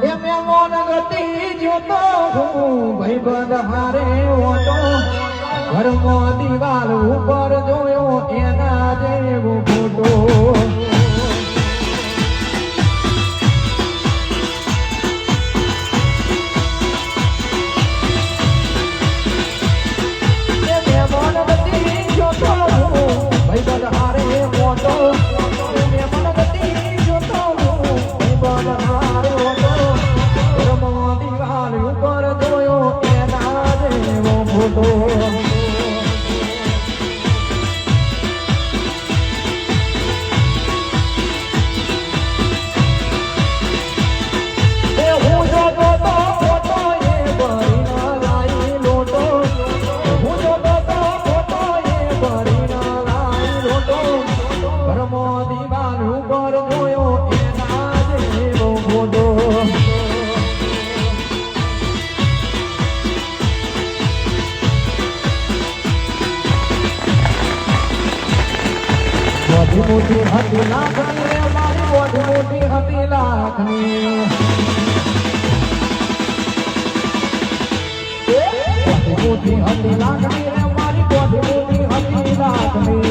એમે મોન ગતિ જોતો હું ભાઈબંધ હારે ઓટો ઘરમાં દિવાલ ઉપર જોયો એના જેવો ફોટો. મોટી મોટી હતી લાખની રે, મારી મોટી મોટી હતી લાખની. મોટી મોટી હતી લાખની રે, મારી મોટી મોટી હતી લાખની.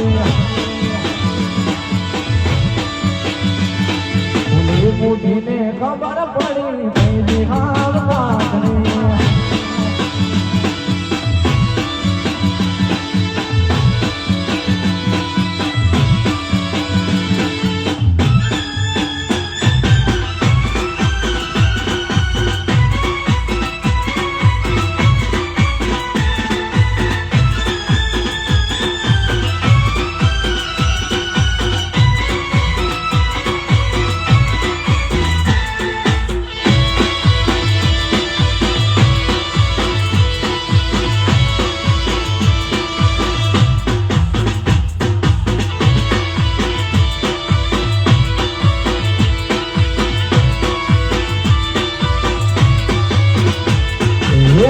ફૂટીને ખબર પડી પેલી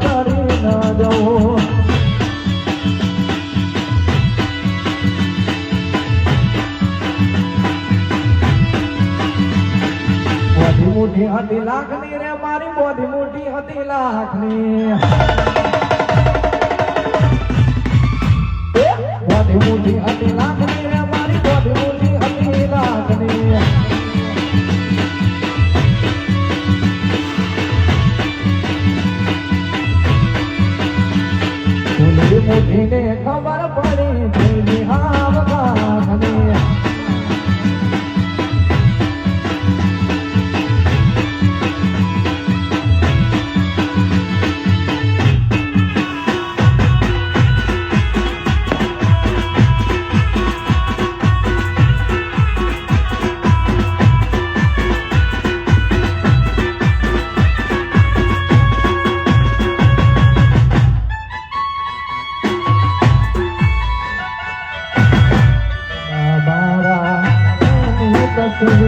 કરી ન મોટી મોટી હતી લાખની રે મારી મોટી મોટી હતી લાખની મોટી મોટી હતી લાખની રે મારી મોટી મોટી હતી લાખની મોટીને ખબર પડી. Thank you.